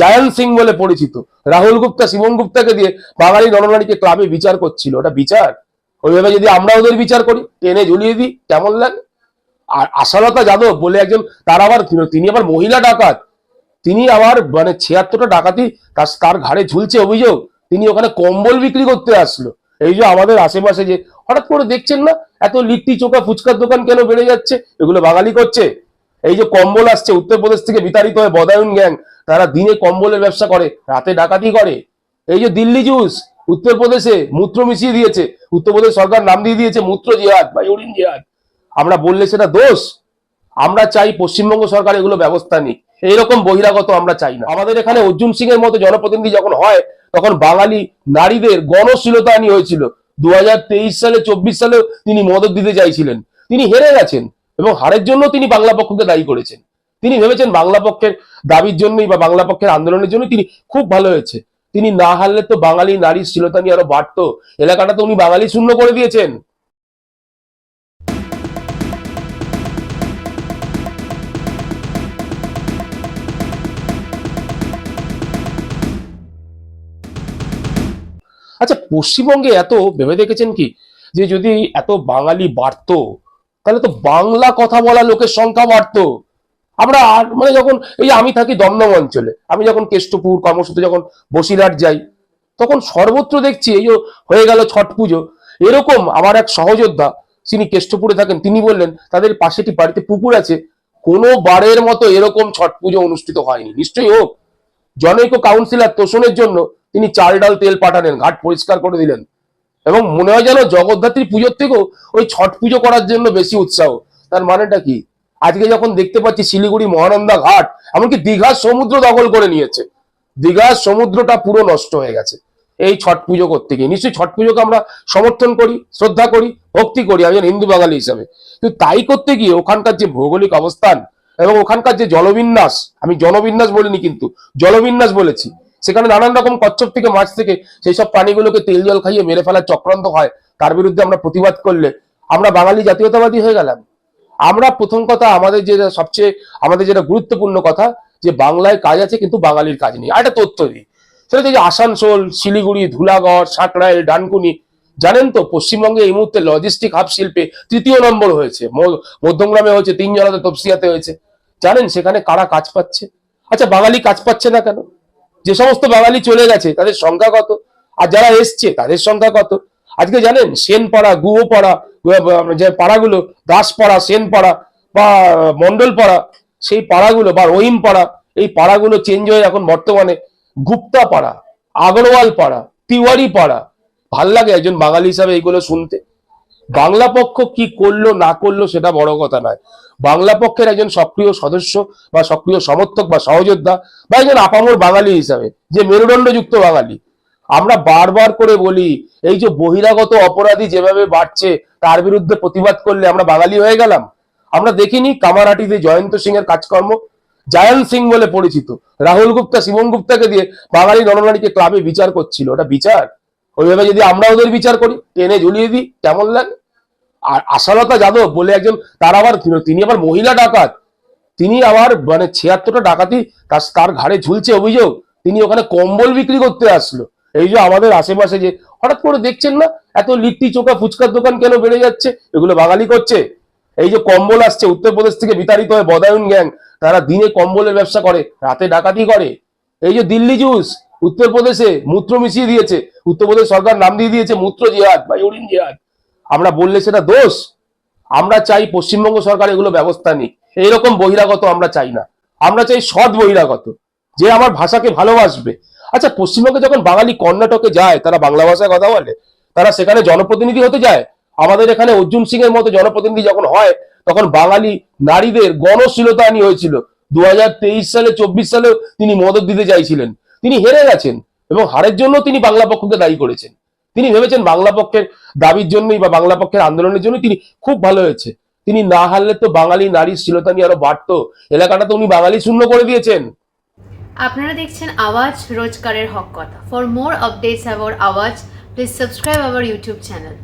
জায়ান সিং বলে পরিচিত। রাহুল গুপ্তা, শিবম গুপ্তাকে দিয়ে বাঙালি নরনারীকে ক্লাবে বিচার করছিল। ওটা বিচার। ওইভাবে যদি আমরা ওদের বিচার করি, টেনে ঝুলিয়ে দিই, কেমন লাগে? আর আশালতা যাদব বলে একজন, তার আবার তিনি আবার মহিলা ডাকাত। তিনি আবার মানে ছিয়াত্তরটা ডাকাতি, তার তার ঘাড়ে ঝুলছে অভিযোগ। তিনি ওখানে কম্বল বিক্রি করতে আসলো। এই যে আমাদের আশেপাশে যে, হঠাৎ করে দেখছেন না, এত লিট্টি চোখা ফুচকার দোকান কেন বেড়ে যাচ্ছে? এগুলো বাঙালি করছে। এই যে কম্বল আসছে উত্তরপ্রদেশ থেকে বিতাড়িত হয়ে বদায়ন গ্যাং, তারা দিনে কম্বলের ব্যবসা করে, রাতে ডাকাতি করে। এই যে দিল্লি জুস উত্তরপ্রদেশে মূত্র মিশিয়ে দিয়েছে। উত্তরপ্রদেশ সরকার নাম দিয়ে দিয়েছে মূত্র জিহাদ বা ইউরিন জিহাদ। আমরা বললে সেটা দোষ। আমরা চাই পশ্চিমবঙ্গ সরকার এগুলো ব্যবস্থা নিক। এইরকম বহিরাগত আমরা চাই না। আমাদের এখানে অর্জুন সিং এর মতো জনপ্রতিনিধি যখন হয়, তখন বাঙালি নারীদের গণশীলতা আনি হয়েছিল। দু হাজার তেইশ সালে, চব্বিশ সালে তিনি মদত দিতে চাইছিলেন। তিনি হেরে গেছেন। এবং হারের জন্য তিনি বাংলা পক্ষকে দায়ী করেছেন। তিনি ভেবেছেন বাংলা পক্ষের দাবির জন্যই বা বাংলা পক্ষের আন্দোলনের জন্য তিনি খুব ভালো হয়েছে। তিনি না হারলে তো বাঙালি নারীর শীলতা নিয়ে আরও বাড়তো। এলাকাটা তো উনি বাঙালি শূন্য করে দিয়েছেন। আচ্ছা পশ্চিমবঙ্গে এত ভেবে দেখেছেন কি? যে যদি এত বাঙালি বাড়তো তাহলে তো বাংলা কথা বলা লোকের সংখ্যা বাড়তো। আমরা মানে যখন এই আমি থাকি দমদম অঞ্চলে, আমি যখন কেষ্টপুর, কর্মসূত্রে যখন বসিরহাট যাই, তখন সর্বত্র দেখছি এই হয়ে গেল ছট পুজো। এরকম আমার এক সহযোদ্ধা তিনি কেষ্টপুরে থাকেন, তিনি বললেন, তাদের পাশে একটি বাড়িতে পুকুর আছে। কোনো বারের মতো এরকম ছট পুজো অনুষ্ঠিত হয়নি। নিশ্চয়ই হোক। জনৈক কাউন্সিলর তোষণের জন্য তিনি চাল ডাল তেল পাঠালেন, ঘাট পরিষ্কার করে দিলেন। এবং মনে হয় যেন জগদ্ধাত্রী পুজোর থেকেও ওই ছট পুজো করার জন্য বেশি উৎসাহ। তার মানেটা কি? আজকে যখন দেখতে পাচ্ছি শিলিগুড়ি মহানন্দা ঘাট, এমনকি দীঘার সমুদ্র দখল করে নিয়েছে। দীঘার সমুদ্রটা পুরো নষ্ট হয়ে গেছে। এই ছট পুজো করতে গিয়ে। নিশ্চয়ই ছট পুজোকে আমরা সমর্থন করি, শ্রদ্ধা করি, ভক্তি করি, আমি হিন্দু বাঙালি হিসাবে। কিন্তু তাই করতে গিয়ে ওখানকার যে ভৌগোলিক অবস্থান এবং ওখানকার যে জলবিন্যাস, আমি জনবিন্যাস বলিনি কিন্তু, জলবিন্যাস বলেছি সেখানে নানান রকম কচ্ছপ থেকে মাছ থেকে সেই সব প্রাণীগুলোকে তেল জল খাইয়ে মেরে ফেলার চক্রান্ত হয়। তার বিরুদ্ধে আমরা প্রতিবাদ করলে আমরা বাঙালি জাতীয়তাবাদী হয়ে গেলাম। আমরা প্রথম কথা আমাদের যে সবচেয়ে, আমাদের যেটা গুরুত্বপূর্ণ কথা, যে বাংলায় কাজ আছে কিন্তু বাঙালির কাজ নেই। আর একটা তথ্য দিই। সেটা হচ্ছে আসানসোল, শিলিগুড়ি, ধুলাগড় সাঁকরাইল ডানকুনি, জানেন তো পশ্চিমবঙ্গে এই মুহূর্তে লজিস্টিক হাব শিল্পে তৃতীয় নম্বর হয়েছে। মধ্যমগ্রামে হয়েছে তিন জনাতে তপসিয়াতে হয়েছে। জানেন সেখানে কারা কাজ পাচ্ছে? আচ্ছা বাঙালি কাজ পাচ্ছে না কেন? যে সমস্ত বাঙালি চলে গেছে, তাদের সংখ্যা কত? আর যারা এসছে, তাদের সংখ্যা কত? আজকে জানেন, সেনপাড়া গুয়োপাড়া গু- যে পাড়াগুলো, দাসপাড়া, সেনপাড়া বা মন্ডল পাড়া সেই পাড়াগুলো বা রহিম পাড়া এই পাড়াগুলো চেঞ্জ হয়ে এখন বর্তমানে গুপ্তা পাড়া আগরওয়াল পাড়া তিওয়ারি পাড়া ভালো লাগে একজন বাঙালি হিসাবে এইগুলো শুনতে। বাংলা পক্ষ কি করল, না করল সেটা বড় কথা নয়। বাংলা পক্ষের একজন সক্রিয় সদস্য বা সক্রিয় সমর্থক বা সহযোদ্ধা বা একজন আপামর বাঙালি হিসাবে, যে মেরুদণ্ডযুক্ত বাঙালি। আমরা বারবার করে বলি, এই যে বহিরাগত অপরাধী যেভাবে বাড়ছে, তার বিরুদ্ধে প্রতিবাদ করলে আমরা বাঙালি হয়ে গেলাম। আমরা দেখিনি কামারহাটিতে জয়ন্ত সিং এর কাজকর্ম। জায়ান সিং বলে পরিচিত। রাহুল গুপ্তা, শিবম গুপ্তাকে দিয়ে বাঙালি নরনারীকে ক্লাবে বিচার করছিল। ওটা বিচার? ওইভাবে যদি আমরা ওদের বিচার করি, টেনে ঝুলিয়ে দিই, কেমন লাগে? আর আশালতা যাদব বলে একজন, তার আবার তিনি আবার মহিলা ডাকাত। তিনি আবার মানে ছিয়াত্তরটা ডাকাতি তার তার ঘাড়ে ঝুলছে অভিযোগ। তিনি ওখানে কম্বল বিক্রি করতে আসলো। এই যে আমাদের আশেপাশে যে, হঠাৎ করে দেখছেন না? এত লিট্টি চোখা ফুচকার দোকান কেন বেড়ে যাচ্ছে? এগুলো বাঙালি করছে? এই যে কম্বল আসছে উত্তরপ্রদেশ থেকে বিতাড়িত হয়ে বদায়ুন গ্যাং, তারা দিনে কম্বলের ব্যবসা করে, রাতে ডাকাতি করে। এই যে দিল্লি জুস উত্তরপ্রদেশে মূত্র মিশিয়ে দিয়েছে। উত্তরপ্রদেশ সরকার নাম দিয়ে দিয়েছে মূত্র জিহাদ বা ইউরিন জিহাদ। আমরা বললে সেটা দোষ। আমরা চাই পশ্চিমবঙ্গ সরকার এগুলো ব্যবস্থা নিক। এইরকম বহিরাগত আমরা চাই না। আমরা চাই সৎ বহিরাগত, যে আমার ভাষাকে ভালোবাসবে। আচ্ছা পশ্চিমবঙ্গে যখন বাঙালি কর্ণাটকে যায়, তারা বাংলা ভাষায় কথা বলে, তারা সেখানে জনপ্রতিনিধি হতে যায়। আমাদের এখানে অর্জুন সিং এর মতো জনপ্রতিনিধি যখন হয়, তখন বাঙালি নারীদের গণশীলতা আনি হয়েছিল। দু হাজার তেইশ সালে, চব্বিশ সালে তিনি মদত দিতে চাইছিলেন। তিনি হেরে গেছেন এবং হারের জন্য তিনি বাংলা পক্ষকে দায়ী করেছেন। তিনি ভেবেছেন বাংলা পক্ষের দাবির জন্যই বা বাংলা পক্ষের আন্দোলনের জন্য তিনি খুব ভালো হয়েছে। তিনি না হারলে তো বাঙালি নারী শ্লীলতা নিয়ে আরও বাড়তো। এলাকাটা তো উনি বাঙালি শূন্য করে দিয়েছেন। আপনারা দেখছেন আওয়াজ রোজকারের হক কথা। For more updates about Awaaz please subscribe our YouTube channel